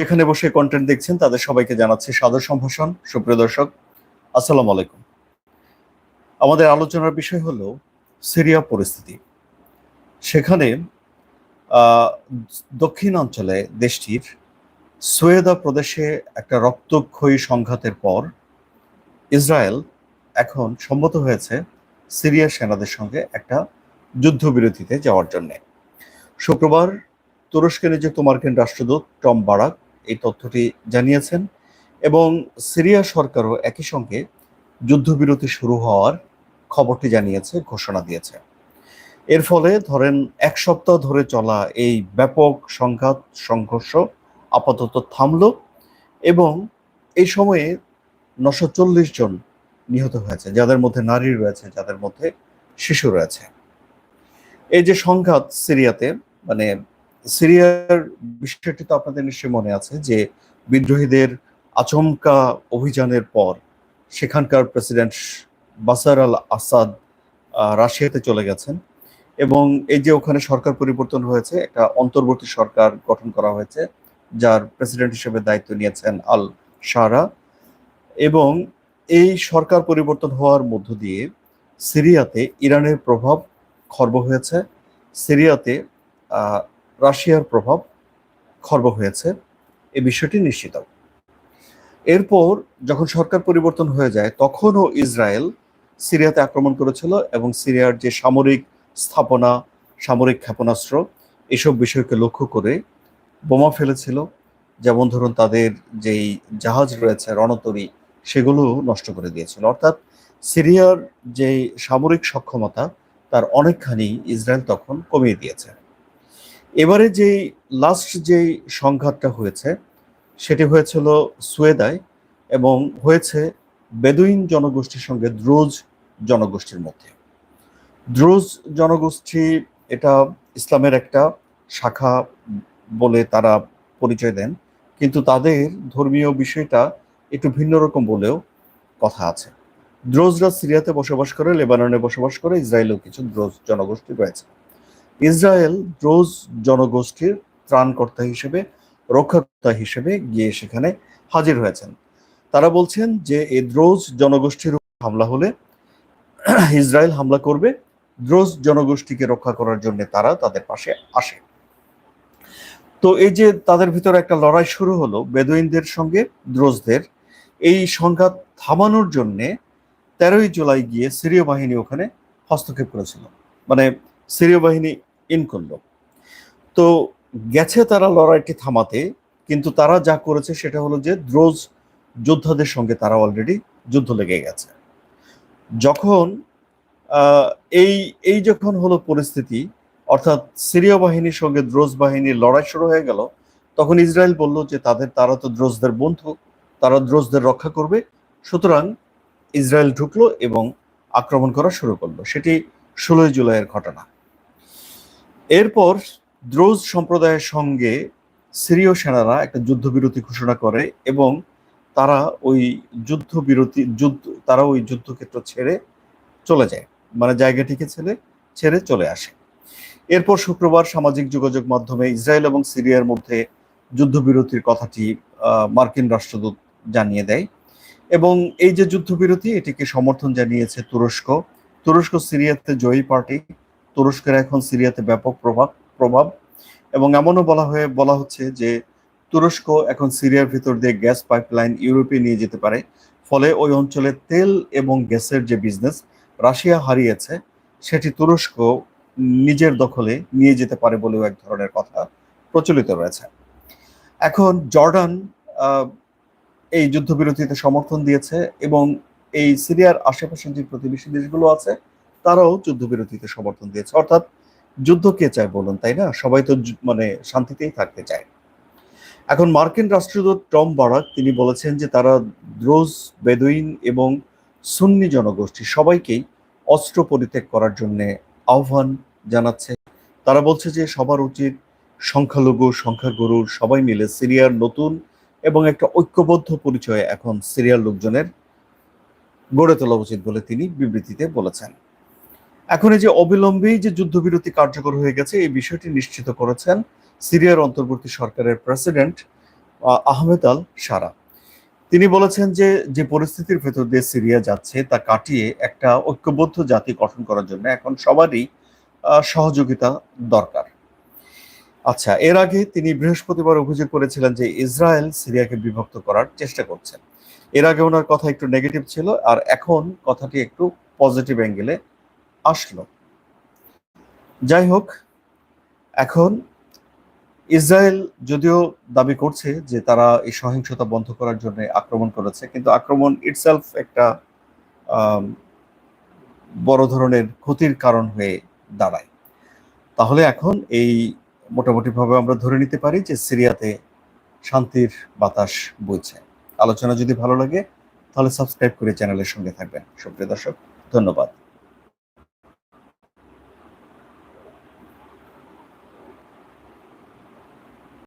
যেখানে বসে কন্টেন্ট দেখছেন, তাদের সবাইকে জানাচ্ছি সাদর সম্ভাষণ। সুপ্রিয় দর্শক, আসসালামু আলাইকুম। আমাদের আলোচনার বিষয় হলো সিরিয়া পরিস্থিতি। সেখানে দক্ষিণ অঞ্চলে দেশটির সোয়েদা প্রদেশে একটা রক্তক্ষয়ী সংঘাতের পর ইসরায়েল এখন সম্মত হয়েছে সিরিয়া সেনাদের সঙ্গে একটা যুদ্ধবিরতিতে যাওয়ার জন্য। শুক্রবার তুরস্কে নিযুক্ত মার্কিন রাষ্ট্রদূত টম বারাক এই তথ্যটি জানিয়েছেন এবং সিরিয়া সরকারও একই সঙ্গে যুদ্ধবিরতি শুরু হওয়ার খবরটি জানিয়েছে, ঘোষণা দিয়েছে। এর ফলে ধরেন এক সপ্তাহ ধরে চলা এই ব্যাপক সংঘাত, সংঘর্ষ আপাতত থামল এবং এই সময়ে নশো চল্লিশ জন নিহত হয়েছে, যাদের মধ্যে নারী রয়েছে, যাদের মধ্যে শিশু রয়েছে। এই যে সংঘাত সিরিয়াতে মানে সিরিয়ার বিষয়টি তো আপনাদের নিশ্চয়ই মনে আছে যে বিদ্রোহীদের আচমকা অভিযানের পর সেখানকার প্রেসিডেন্ট বাসার আল আসাদ রাশিয়াতে চলে গেছেন এবং এই যে ওখানে সরকার পরিবর্তন হয়েছে, একটা অন্তর্বর্তী সরকার গঠন করা হয়েছে, যার প্রেসিডেন্ট হিসেবে দায়িত্ব নিয়েছেন আল সারা এবং এই সরকার পরিবর্তন হওয়ার মধ্য দিয়ে সিরিয়াতে ইরানের প্রভাব খর্ব হয়েছে। সিরিয়াতে রাশিয়ার প্রভাব খর্ব হয়েছে এই বিষয়টি নিশ্চিত। এরপর যখন সরকার পরিবর্তন হয়ে যায়, তখনও ইসরায়েল সিরিয়াতে আক্রমণ করেছিল এবং সিরিয়ার যে সামরিক স্থাপনা, সামরিক ক্ষেপণাস্ত্র, এসব বিষয়কে লক্ষ্য করে বোমা ফেলেছিল। যেমন ধরুন তাদের যেই জাহাজ রয়েছে, রণতরী, সেগুলো নষ্ট করে দিয়েছিল। অর্থাৎ সিরিয়ার যে সামরিক সক্ষমতা, তার অনেকখানি ইসরায়েল তখন কমিয়ে দিয়েছে। এবারে যে লাস্ট যে সংঘাতটা হয়েছে, সেটি হয়েছিল সুয়েদায় এবং হয়েছে বেদুইন জনগোষ্ঠীর সঙ্গে দ্রোজ জনগোষ্ঠীর মধ্যে। দ্রোজ জনগোষ্ঠী এটা ইসলামের একটা শাখা বলে তারা পরিচয় দেন, কিন্তু তাদের ধর্মীয় বিষয়টা একটু ভিন্ন রকম বলেও কথা আছে। দ্রোজরা সিরিয়াতে বসবাস করে, লেবাননে বসবাস করে, ইসরায়েলেও কিছু দ্রোজ জনগোষ্ঠী রয়েছে। ইসরায়েল দ্রোজ জনগোষ্ঠীর ত্রাণকর্তা হিসেবে, রক্ষাকর্তা হিসেবে গিয়ে সেখানে হাজির হয়েছেন। তারা বলছেন যে এই দ্রোজ জনগোষ্ঠীর হামলা হলে ইসরায়েল হামলা করবে দ্রোজ জনগোষ্ঠীকে রক্ষা করার জন্য তারা তাদের পাশে আসে। তো এই যে তাদের ভিতরে একটা লড়াই শুরু হলো, বেদুইনদের সঙ্গে দ্রোজদের এই সংঘাত থামানোর জন্যে তেরোই জুলাই গিয়ে সিরীয় বাহিনী ওখানে হস্তক্ষেপ করেছিল। মানে সিরীয় বাহিনী ইন করল। তো গেছে তারা লড়াইটি থামাতে, কিন্তু তারা যা করেছে সেটা হলো যে দ্রোজ যোদ্ধাদের সঙ্গে তারা অলরেডি যুদ্ধ লেগে গেছে। যখন এই এই যখন হলো পরিস্থিতি, অর্থাৎ সিরীয় বাহিনীর সঙ্গে দ্রোজ বাহিনীর লড়াই শুরু হয়ে গেল, তখন ইসরায়েল বলল যে তাদের, তারা তো দ্রোজদের বন্ধু, তারা দ্রোজদের রক্ষা করবে। সুতরাং ইসরায়েল ঢুকলো এবং আক্রমণ করা শুরু করল। সেটি ষোলোই জুলাইয়ের ঘটনা। এরপর দ্রোজ সম্প্রদায়ের সঙ্গে সিরীয় সেনারা একটা যুদ্ধবিরতি ঘোষণা করে এবং তারা ওই যুদ্ধবিরতি, যুদ্ধ, তারা ওই যুদ্ধক্ষেত্র ছেড়ে চলে যায়। মানে জায়গাটিকে ছেড়ে ছেড়ে চলে আসে। এরপর শুক্রবার সামাজিক যোগাযোগ মাধ্যমে ইসরায়েল এবং সিরিয়ার মধ্যে যুদ্ধবিরতির কথাটি মার্কিন রাষ্ট্রদূত জানিয়ে দেয়। এবং এই যে যুদ্ধবিরতি, এটিকে সমর্থন জানিয়েছে তুরস্ক। তুরস্ক সিরিয়াতে জয়ী পার্টি তুরস্কের এখন সিরিয়াতে ব্যাপক প্রভাব প্রভাব এবং এমনও বলা হয়ে, বলা হচ্ছে যে তুরস্ক এখন সিরিয়ার ভিতর দিয়ে গ্যাস পাইপলাইন ইউরোপে নিয়ে যেতে পারে। ফলে ওই অঞ্চলে তেল এবং গ্যাসের যে বিজনেস রাশিয়া হারিয়েছে, সেটি তুরস্ক নিজের দখলে নিয়ে যেতে পারে বলেও এক ধরনের কথা প্রচলিত রয়েছে। এখন জর্ডান এই যুদ্ধবিরতিতে সমর্থন দিয়েছে এবং এই সিরিয়ার আশেপাশে যে প্রতিবেশী দেশগুলো আছে তারাও যুদ্ধবিরতিতে সমর্থন দিয়েছে। অর্থাৎ যুদ্ধ কে চায় বলুন, তাই না? সবাই তো মানে শান্তিতেই থাকতে চায়। এখন মার্কিন রাষ্ট্রদূত টম বারাক, তিনি বলেছেন যে তারা দ্রোজ, বেদুইন এবং সুন্নি জনগোষ্ঠী সবাইকেই অস্ত্র পরিত্যাগ করার জন্য আহ্বান জানাচ্ছে। তারা বলছে যে সবার উচিত সংখ্যালঘু সংখ্যাগুরুর সবাই মিলে সিরিয়ার নতুন এবং একটা ঐক্যবদ্ধ পরিচয় এখন সিরিয়ার লোকজনের গড়ে তোলা উচিত বলে তিনি বিবৃতিতে বলেছেন। এখন এই যে অবিলম্বেই যে যুদ্ধবিরতি কার্যকর হয়ে গেছে, এই বিষয়টি নিশ্চিত করেছেন সিরিয়ার অন্তর্বর্তী সরকারের প্রেসিডেন্ট আহমেদ আল সারা। তিনি বলেছেন যে যে পরিস্থিতির ভেতর দিয়ে সিরিয়া যাচ্ছে, তা কাটিয়ে একটা ঐক্যবদ্ধ জাতি গঠন করার জন্য এখন সবারই সহযোগিতা দরকার। আচ্ছা এর আগে তিনি বৃহস্পতিবার অভিযোগ করেছিলেন যে ইসরায়েল সিরিয়াকে বিভক্ত করার চেষ্টা করছে। এর আগে ওনার কথা একটু নেগেটিভ ছিল, আর এখন কথাটি একটু পজিটিভ অ্যাঙ্গেলে আসলো। যাই হোক, এখন ইসরায়েল যদিও দাবি করছে যে তারা এই সহিংসতা বন্ধ করার জন্য আক্রমণ করেছে, কিন্তু আক্রমণ ইটসেলফ একটা বড় ধরনের ক্ষতির কারণ হয়ে দাঁড়ায়। তাহলে এখন এই মোটামুটিভাবে আমরা ধরে নিতে পারি যে সিরিয়াতে শান্তির বাতাস বইছে। আলোচনা যদি ভালো লাগে, তাহলে সাবস্ক্রাইব করে চ্যানেলের সঙ্গে থাকবেন। সুপ্রিয় দর্শক, ধন্যবাদ।